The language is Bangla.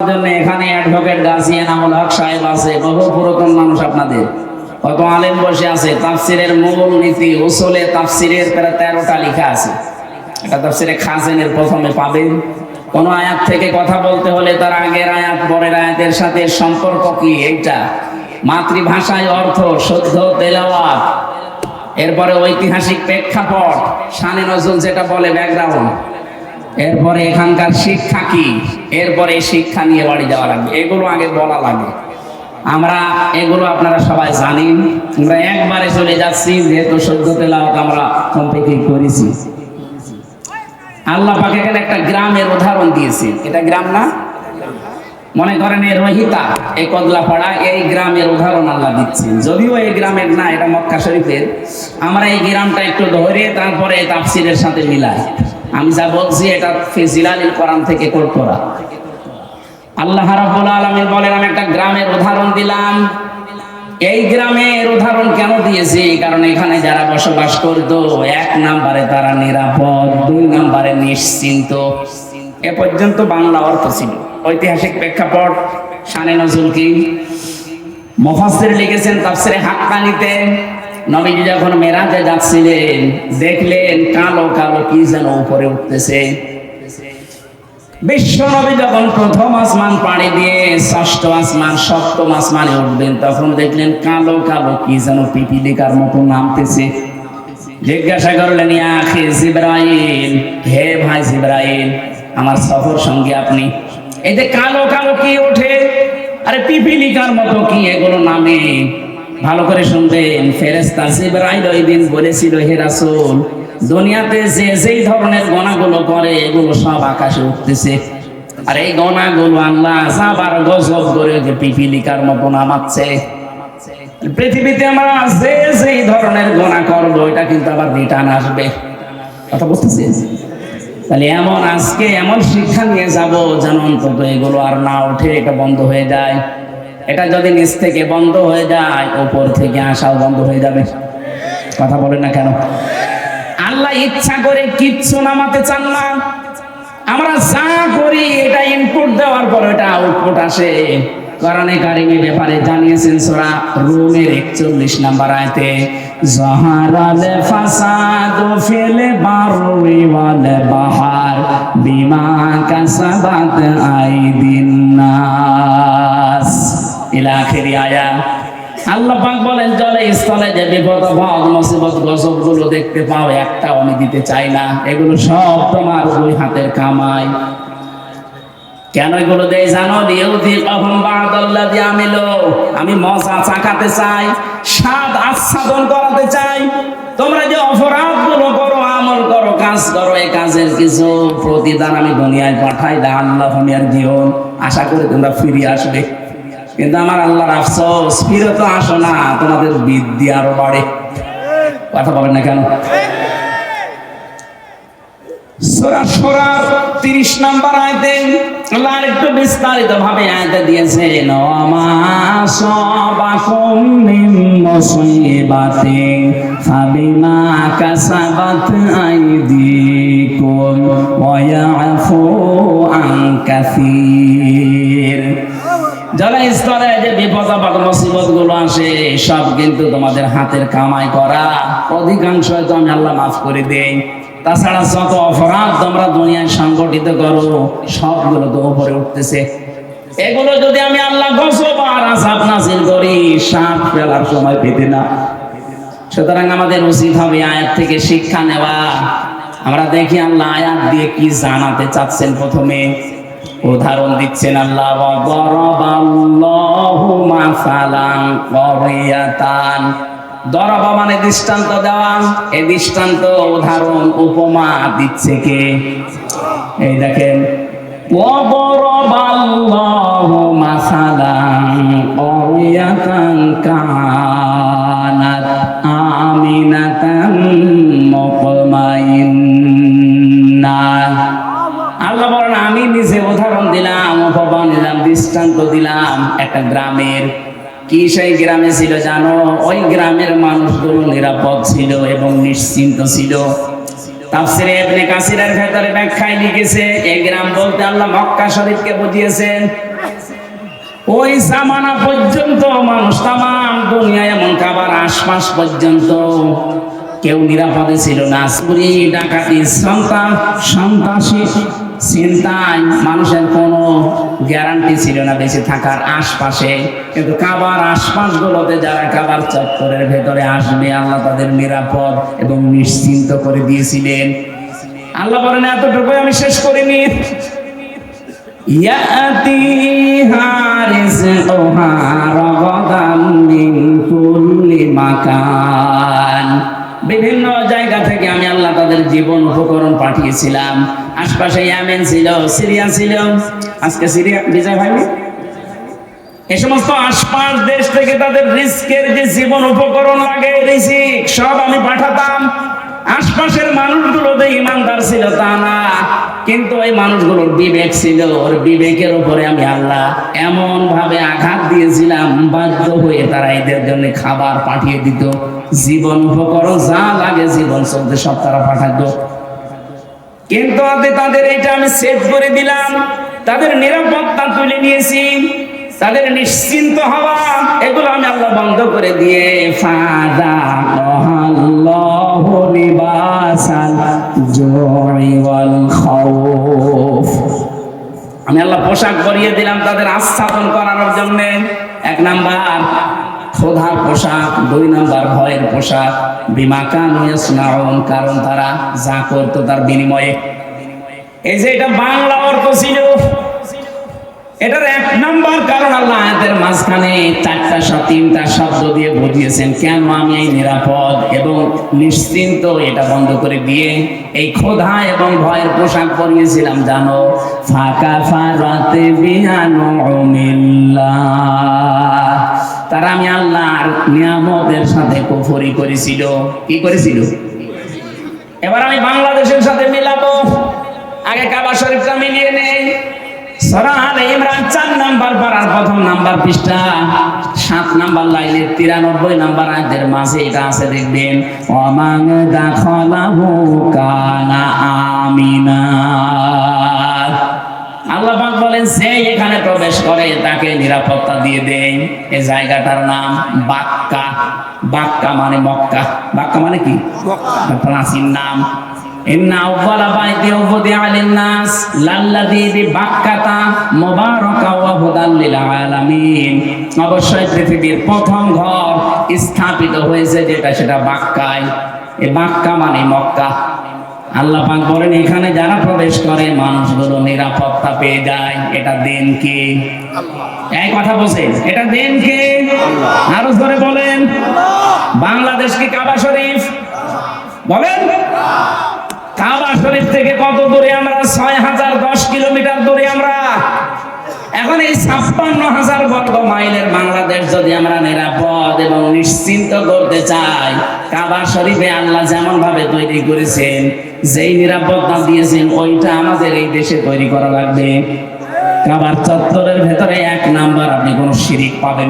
জন্য এখানে অ্যাডভোকেট গাছিয়া নামুল হক সাহেব আছে, বহু পুরাতন মানুষ আপনাদের। কত আলেম বসে আছে, তাফসিরের মূল নীতি, উসুলে তাফসিরের প্রায় তেরোটা লেখা আছে। এটা তাফসিরে খাজেনের প্রথমে পাবেন। কোন আয়াত থেকে কথা বলতে হলে তার আগের আয়াত, পরের আয়াতের সাথে সম্পর্ক কি এইটা? মাতৃভাষায় অর্থ, শুদ্ধ, তেলাওয়াত। এরপরে ঐতিহাসিক প্রেক্ষাপট, শানে নজরুল যেটা বলে ব্যাকগ্রাউন্ড এরপরে এখানকার শিক্ষা কি? এরপরে শিক্ষা নিয়ে বাড়ি যাওয়া লাগবে। এগুলো আগে বলা লাগে। আমরা এগুলো আপনারা সবাই জানেন। আমরা একবারে চলে যাচ্ছি, যেহেতু সদ্য তেলাওয়াত আমরা কমপ্লিট করেছি। আল্লাহ পাক এখানে একটা গ্রামের উদাহরণ দিয়েছে এটা গ্রাম না? মনে করেন এই রহিতা, এই কদলাপাড়া, এই গ্রামের উদাহরণ আল্লাহ দিচ্ছেন। যদিও এই গ্রামের না, এটা মক্কা শরীফের। আমরা এই গ্রামটা একটু ধরে তারপরে এই তাফসিরের সাথে মিলাই। আমি যা বলছি এটা ফিজিলালিল কোরআন থেকে করা আল্লাহ রাব্বুল আলামিন বলেন, আমি একটা গ্রামের উদাহরণ দিলাম। এই গ্রামের উদাহরণ কেন দিয়েছি? কারণ এখানে যারা বসবাস করত, এক নাম্বারে তারা নিরাপদ, দুই নাম্বারে নিশ্চিন্ত। এ পর্যন্ত বাংলা অর্থ ছিল। ঐতিহাসিক প্রেক্ষাপট, শানে নজরুল কি মুফাসসির লিখেছেন তাফসিরে হাক্কানিতে। নবীজি যখন মেরাজে যাচ্ছিলেন, দেখলেন কালো কালো কি যেন উপরে উঠতেছে। বিশ্ব নবী যখন প্রথম আসমান পাড়ি দিয়ে ষষ্ঠ আসমান, সপ্তম আসমানে উঠবেন তখন দেখলেন কালো কালো কি যেন পিপিলিকার মতো নামতেছে। জিজ্ঞাসা করলেন, ইয়া আখি জিব্রাইল, হে ভাই জিব্রাইল, আমার সফর সঙ্গে আপনি? এই যে কালো কালো কি ওঠে, আরে পিপিলিকার মতো কি এগুলো নামে? ভালো করে শুনবেন ফেরেস্তা জিব্রাইল ওই দিন বলেছিল, হে রাসূল, দুনিয়াতে যে যেই ধরনের গোনাগুলো করে, এগুলো সব আকাশে উঠতেছে। আর এই গোনাগুলো আল্লাহ আবার গজব করে যে পিপিলিকার মতো নামাচ্ছে পৃথিবীতে আমরা যে যেই ধরনের গোনা করব এটা কিন্তু আবার রিটার্ন আসবে। কথা বুঝতেছি? তাহলে এমন আজকে এমন শিক্ষা নিয়ে যাব যেন অন্তত এগুলো আর না উঠে এটা বন্ধ হয়ে যায়। এটা যদি নিচ থেকে বন্ধ হয়ে যায় উপর থেকে আসাও বন্ধ হয়ে যাবে। কথা বলেন না কেন? আল্লাহ ইচ্ছা করে কিচ্ছু নামাতে চান না। আমরা যা করি, এটা ইনপুট দেওয়ার পর এটা আউটপুট আসে। কোরআনে কারিমে ব্যাপারে জানিয়েছেন সূরা রুমের 41 নাম্বার আয়াতে জাহারাল ফাসাদু ফিল বাররি ওয়াল বাহার বিমা কাসাবাত আইদিন নাস ইলা আখিরি আয়া। আল্লাহ পাক বলেন, জলে স্থলে যে বিপদ মুসিবত গজবগুলো দেখতে পাও একটা আমি দিতে চাই না। এগুলো সব তোমার দুই হাতের কামাই। কেন এগুলো দেয় জানো? দিয়ে আমি মজা চাকাতে চাই, স্বাদ আচ্ছাদন করাতে চাই। তোমরা যে অপরাধগুলো করো, আমল করো, কাজ করো এই কাজের কিছু প্রতিদান আমি দুনিয়ায় পাঠাই দা আল্লাহ আর জীবন। আশা করি তোমরা ফিরে আসবে। কিন্তু আমার আল্লাহর আফসোস, ফিরে তো আসো না, তোমাদের বৃদ্ধি আরও বাড়ে। কথা বলেন না কেন? সূরা সূরার 30 নাম্বার আয়াতে আল্লাহ একটু বিস্তারিত ভাবে আয়াতে জলস্তরে যে বিপদ আপদ মুসিবতগুলো আসে, সব কিন্তু তোমাদের হাতের কামাই করা। অধিকাংশ তো আমি আল্লাহ মাফ করে দেই। তাছাড়া যত অপরাধ তোমরা দুনিয়ায় সংগঠিত করো, সবগুলো তো উপরে উঠতেছে। এগুলো যদি আমি আল্লাহ গজব আর নাসিল করি সাপ ফেলার সময় পেতে না। সুতরাং আমাদের উচিত হবে আয়াত থেকে শিক্ষা নেওয়া। আমরা দেখি আল্লাহ আয়াত দিয়ে কি জানাতে চাচ্ছেন প্রথমে। উদাহরণ দিচ্ছেন আল্লাহ দরবা মানে দৃষ্টান্ত দেওয়া এই দৃষ্টান্ত উদাহরণ উপমা দিচ্ছে কে? এই দেখেন ওবরবাল্লাহু মাসালান দৃষ্টান্ত দিলাম একটা গ্রামের। কি সেই গ্রামে ছিল জানো? ওই গ্রামের মানুষগুলো নিরাপদ ছিল এবং নিশ্চিন্ত ছিল। মানুষ আশপাশ পর্যন্ত। কেউ নিরাপদে ছিল না। ডাকাতি সন্তান, সন্ত্রাসী। চিন্তায় মানুষের কোনো গ্যারান্টি ছিল না বেঁচে থাকার আশপাশে। কিন্তু কাবার আশপাশগুলোতে যারা কাবার চত্বরের ভেতরে আসবে, আল্লাহ তাদের নিরাপদ এবং নিশ্চিন্ত করে দিয়েছিলেন। আল্লাহ বলেন এতটুকু আমি শেষ করিনি। ইয়াতিহা রিজকুহা রগদাম মিন কুল্লি মাকান। বিভিন্ন জায়গা থেকে আমি আল্লাহ তাদের জীবন উপকরণ পাঠিয়েছিলাম। আশপাশে ইয়ামেন ছিল সিরিয়া ছিল। আজকে সিরিয়া বিজয় ভাইনি এ সমস্ত আশপাশ দেশ থেকে তাদের রিস্কের যে জীবন উপকরণ লাগে রিজিক সব আমি পাঠাতাম। আশপাশের মানুষগুলো যে ইমানদার ছিল তা না। কিন্তু ওই মানুষগুলোর বিবেক ছিল, ওর বিবেকের উপরে আমি আল্লাহ এমন ভাবে আঘাত দিয়েছিলাম, বাধ্য হয়ে তারা এদের জন্য খাবার পাঠিয়ে দিত। জীবন উপকরণ যা লাগে জীবন চলতে সব তারা পাঠাতো কিন্তু তাদের এটা আমি সেভ করে দিলাম। তাদের নিরাপত্তা তুলে নিয়েছি। তাদের নিশ্চিন্ত হওয়া, এগুলো আমি আল্লাহ বন্ধ করে দিয়ে ফাদা আমি আল্লাহ পোশাক পরিয়ে দিলাম তাদের আচ্ছাদন করানোর জন্য। এক নাম্বার ক্ষোধার পোশাক, দুই নাম্বার ভয়ের পোশাক। বিমা কান কারণ তারা যা করতো তার বিনিময়ে। এই যে এটা বাংলা অর্থ ছিল, এটার এক নাম্বার কারণ আল্লাহ আয়াতের মাঝখানে চারটা তিনটা শব্দ দিয়ে বুঝিয়েছেন, কেন আমি এই নিরাপদ এবং নিশ্চিন্ত এটা বন্ধ করে দিয়ে এই ক্ষোধা এবং ভয়ের পোশাক পরিয়েছিলাম, জানো? ফাঁকা ফারাতে বিহানো তারা আমি আল্লাহর নিয়ামতের সাথে কুফরি করেছিল। কি করেছিল? এবার আমি বাংলাদেশের সাথে মিলাবো। আগে কাবা শরীফটা মিলিয়ে নেই। তিরানব্বই নাম্বার এটা আছে, দেখবেন। অমাং কানা আমিনা। আল্লাহ পাক বলেন সে এখানে প্রবেশ করে তাকে নিরাপত্তা দিয়ে দেন এই জায়গাটার নাম বাক্কা। বাক্কা মানে মক্কা। বাক্কা মানে কি? প্রাচীন নাম। ইন্না আউয়ালা বাইতি উবদিআ লিন-নাস লাল্লাযী বিবাক্কাতা মুবারাকা ওয়া হুদাল লিল আলামিন। অবশ্যই পৃথিবীর প্রথম ঘর স্থাপিত হয়েছে যেটা সেটা বাক্কায়। এ বাক্কা মানে মক্কা। আল্লাহ পাক বলেন এখানে যারা প্রবেশ করে মানুষগুলো নিরাপত্তা পেয়ে যায়। এটা দেন কে? এই কথা বলছেন এটা দেন কে? আরও ধরে বলেন। বাংলাদেশ কি কাবা শরীফ? বলেন। কাবা শরীফ থেকে কত দূরে আমরা? ছয় হাজার দশ কিলোমিটার দূরে আমরা। এখন এই ছাপ্পান্ন হাজার বর্গ মাইলের বাংলাদেশ যদি আমরা নিরাপদ এবং নিশ্চিন্ত করতে চাই কাবা শরীফে আল্লাহ যেমন ভাবে তৈরি করেছেন যেই নিরাপত্তা দিয়েছেন, ওইটা আমাদের এই দেশে তৈরি করা লাগবে। কাবার চত্বরের ভেতরে এক নাম্বার আপনি কোনো শিরিক পাবেন